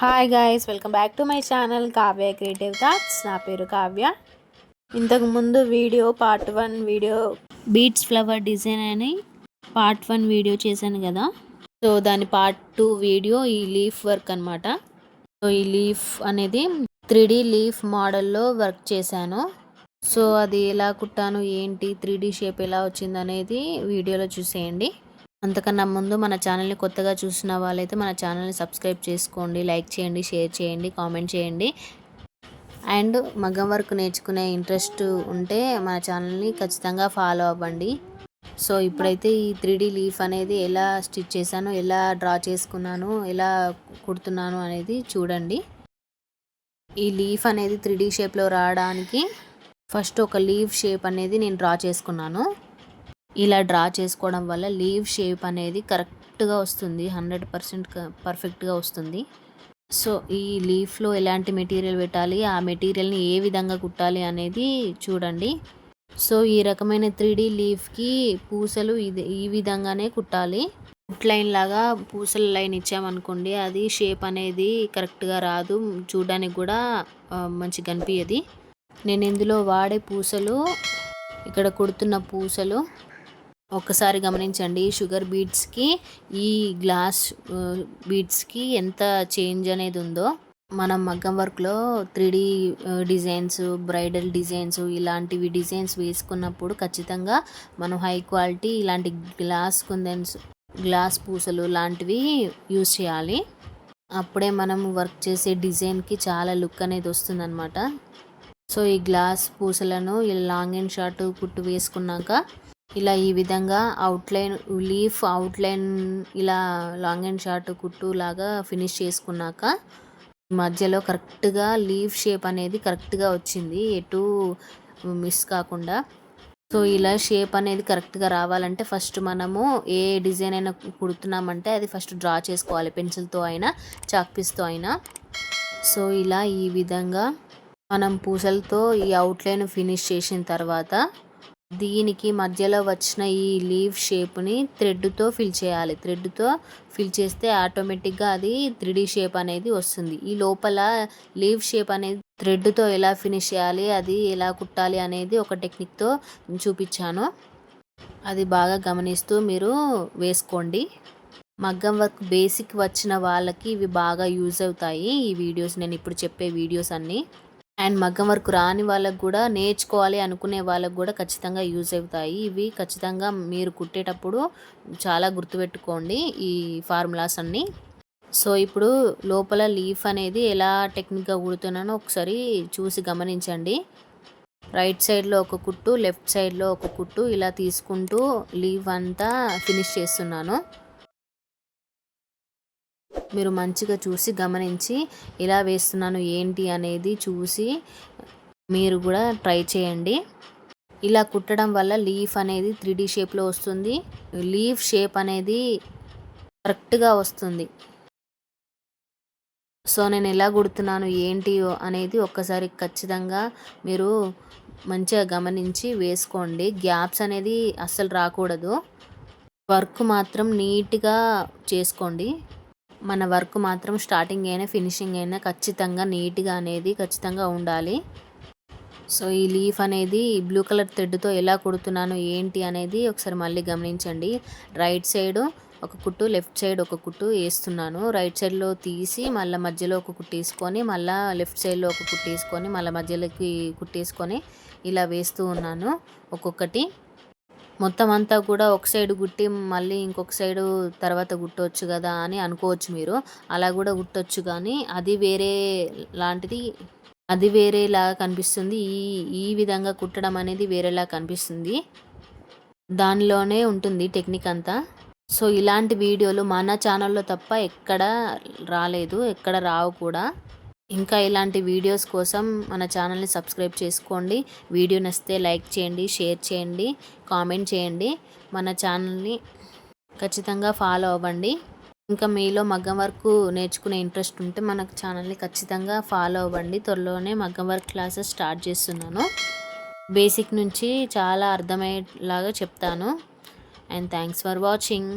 Hi guys welcome back to my channel Kavya creative thoughts నా పేరు కావ్య ఇంతకు ముందు video part one video beats flower design అని part one video చేశాను కదా. సో దాని పార్ట్ టూ వీడియో ఈ లీఫ్ వర్క్ అనమాట సో ఈ లీఫ్ అనేది త్రీ లీఫ్ మోడల్లో వర్క్ చేశాను. సో అది ఎలా కుట్టాను ఏంటి త్రీ షేప్ ఎలా వచ్చింది అనేది వీడియోలో చూసేయండి. అంతకన్నా ముందు మన ఛానల్ని కొత్తగా చూసిన వాళ్ళైతే మన ఛానల్ని సబ్స్క్రైబ్ చేసుకోండి లైక్ చేయండి షేర్ చేయండి కామెంట్ చేయండి. అండ్ మగ్గం వర్క్ నేర్చుకునే ఇంట్రెస్ట్ ఉంటే మన ఛానల్ని ఖచ్చితంగా ఫాలో అవ్వండి. సో ఇప్పుడైతే ఈ త్రీ లీఫ్ అనేది ఎలా స్టిచ్ చేశాను ఎలా డ్రా చేసుకున్నాను ఎలా కుడుతున్నాను అనేది చూడండి. ఈ లీఫ్ అనేది త్రీ షేప్లో రావడానికి ఫస్ట్ ఒక లీఫ్ షేప్ అనేది నేను డ్రా చేసుకున్నాను. ఇలా డ్రా చేసుకోవడం వల్ల లీవ్ షేప్ అనేది కరెక్ట్గా వస్తుంది. హండ్రెడ్ పర్సెంట్ పర్ఫెక్ట్గా వస్తుంది. సో ఈ లీఫ్లో ఎలాంటి మెటీరియల్ పెట్టాలి ఆ మెటీరియల్ని ఏ విధంగా కుట్టాలి అనేది చూడండి. సో ఈ రకమైన త్రీ డీ లీఫ్కి పూసలు ఇది ఈ విధంగానే కుట్టాలి. లైన్ లాగా పూసల లైన్ ఇచ్చామనుకోండి అది షేప్ అనేది కరెక్ట్గా రాదు. చూడడానికి కూడా మంచిగా కనిపించదు నేను ఇందులో వాడే పూసలు ఇక్కడ కుడుతున్న పూసలు ఒక్కసారి గమనించండి షుగర్ బీట్స్కి ఈ గ్లాస్ బీట్స్కి ఎంత చేంజ్ అనేది ఉందో. మనం మగ్గం వర్క్లో three D designs bridal designs ఇలాంటివి డిజైన్స్ వేసుకున్నప్పుడు ఖచ్చితంగా మనం హై క్వాలిటీ ఇలాంటి గ్లాస్ కుందన్స్ గ్లాస్ పూసలు లాంటివి యూజ్ చేయాలి. అప్పుడే మనం వర్క్ చేసే డిజైన్కి చాలా లుక్ అనేది వస్తుందన్నమాట. సో ఈ గ్లాస్ పూసలను లాంగ్ అండ్ షార్ట్ కుట్టు వేసుకున్నాక ఇలా ఈ విధంగా అవుట్లైన్ లీఫ్ అవుట్లైన్ ఇలా లాంగ్ అండ్ షార్ట్ కుట్టు లాగా ఫినిష్ చేసుకున్నాక మధ్యలో కరెక్ట్గా లీఫ్ షేప్ అనేది కరెక్ట్గా వచ్చింది. ఎటు మిస్ కాకుండా. సో ఇలా షేప్ అనేది కరెక్ట్గా రావాలంటే ఫస్ట్ మనము ఏ డిజైన్ అయినా కుడుతున్నామంటే అది ఫస్ట్ డ్రా చేసుకోవాలి. పెన్సిల్తో అయినా చాక్పీస్తో అయినా. సో ఇలా ఈ విధంగా మనం పూసలతో ఈ అవుట్లైన్ ఫినిష్ చేసిన తర్వాత దీనికి మధ్యలో వచ్చిన ఈ లీవ్ షేప్ని థ్రెడ్తో ఫిల్ చేయాలి. థ్రెడ్తో ఫిల్ చేస్తే ఆటోమేటిక్గా అది త్రీ షేప్ అనేది వస్తుంది. ఈ లోపల లీవ్ షేప్ అనేది థ్రెడ్తో ఎలా ఫినిష్ చేయాలి అది ఎలా కుట్టాలి అనేది ఒక టెక్నిక్తో చూపించాను. అది బాగా గమనిస్తూ మీరు వేసుకోండి. మగ్గం వర్క్ బేసిక్ వచ్చిన వాళ్ళకి ఇవి బాగా యూజ్ అవుతాయి ఈ వీడియోస్. నేను ఇప్పుడు చెప్పే వీడియోస్ అన్నీ అండ్ మగ్గం వర్క్ రాని వాళ్ళకు కూడా నేర్చుకోవాలి అనుకునే వాళ్ళకు కూడా ఖచ్చితంగా యూజ్ అవుతాయి. ఇవి ఖచ్చితంగా మీరు కుట్టేటప్పుడు చాలా గుర్తుపెట్టుకోండి ఈ ఫార్ములాస్ అన్నీ. సో ఇప్పుడు లోపల లీఫ్ అనేది ఎలా టెక్నిక్గా కుడుతున్నానో ఒకసారి చూసి గమనించండి. రైట్ సైడ్లో ఒక కుట్టు లెఫ్ట్ సైడ్లో ఒక కుట్టు ఇలా తీసుకుంటూ లీవ్ అంతా ఫినిష్ చేస్తున్నాను. మీరు మంచిగా చూసి గమనించి ఎలా వేస్తున్నాను ఏంటి అనేది చూసి మీరు కూడా ట్రై చేయండి. ఇలా కుట్టడం వల్ల లీఫ్ అనేది త్రీ డీ షేప్లో వస్తుంది. లీఫ్ షేప్ అనేది కరెక్ట్గా వస్తుంది. సో నేను ఎలా కుడుతున్నాను ఏంటి అనేది ఒక్కసారి ఖచ్చితంగా మీరు మంచిగా గమనించి వేసుకోండి. గ్యాప్స్ అనేది అస్సలు రాకూడదు. వర్క్ మాత్రం నీట్గా చేసుకోండి. మన వర్క్ మాత్రం స్టార్టింగ్ అయినా ఫినిషింగ్ అయినా ఖచ్చితంగా నీట్గా అనేది ఖచ్చితంగా ఉండాలి. సో ఈ లీఫ్ అనేది బ్లూ కలర్ థ్రెడ్తో ఎలా కుడుతున్నాను ఏంటి అనేది ఒకసారి మళ్ళీ గమనించండి. రైట్ సైడ్ ఒక కుట్టు లెఫ్ట్ సైడ్ ఒక కుట్టు వేస్తున్నాను. రైట్ సైడ్లో తీసి మళ్ళీ మధ్యలో ఒక కుట్టు వేసుకొని మళ్ళీ లెఫ్ట్ సైడ్లో ఒక కుట్టు వేసుకొని మళ్ళీ మధ్యలోకి కుట్టేసుకొని ఇలా వేస్తూ ఉన్నాను ఒక్కొక్కటి. మొత్తం అంతా కూడా ఒక సైడ్ కుట్టి మళ్ళీ ఇంకొక సైడు తర్వాత కుట్టవచ్చు కదా అని అనుకోవచ్చు మీరు. అలా కూడా కుట్టవచ్చు కానీ అది వేరే లాంటిది అది వేరేలాగా కనిపిస్తుంది. ఈ ఈ విధంగా కుట్టడం అనేది వేరేలా కనిపిస్తుంది. దానిలోనే ఉంటుంది టెక్నిక్ అంతా. సో ఇలాంటి వీడియోలు మన ఛానల్లో తప్ప ఎక్కడ రాలేదు ఎక్కడ రావు కూడా. ఇంకా ఇలాంటి వీడియోస్ కోసం మన ఛానల్ని సబ్స్క్రైబ్ చేసుకోండి. వీడియో నచ్చితే లైక్ చేయండి షేర్ చేయండి కామెంట్ చేయండి. మన ఛానల్ని ఖచ్చితంగా ఫాలో అవ్వండి. ఇంకా మీలో మగ్గం వర్క్ నేర్చుకునే ఇంట్రెస్ట్ ఉంటే మన ఛానల్ని ఖచ్చితంగా ఫాలో అవ్వండి. త్వరలోనే మగ్గం వర్క్ క్లాసెస్ స్టార్ట్ చేస్తున్నాను. బేసిక్ నుంచి చాలా అర్థమయ్యేలాగా చెప్తాను. And thanks for watching.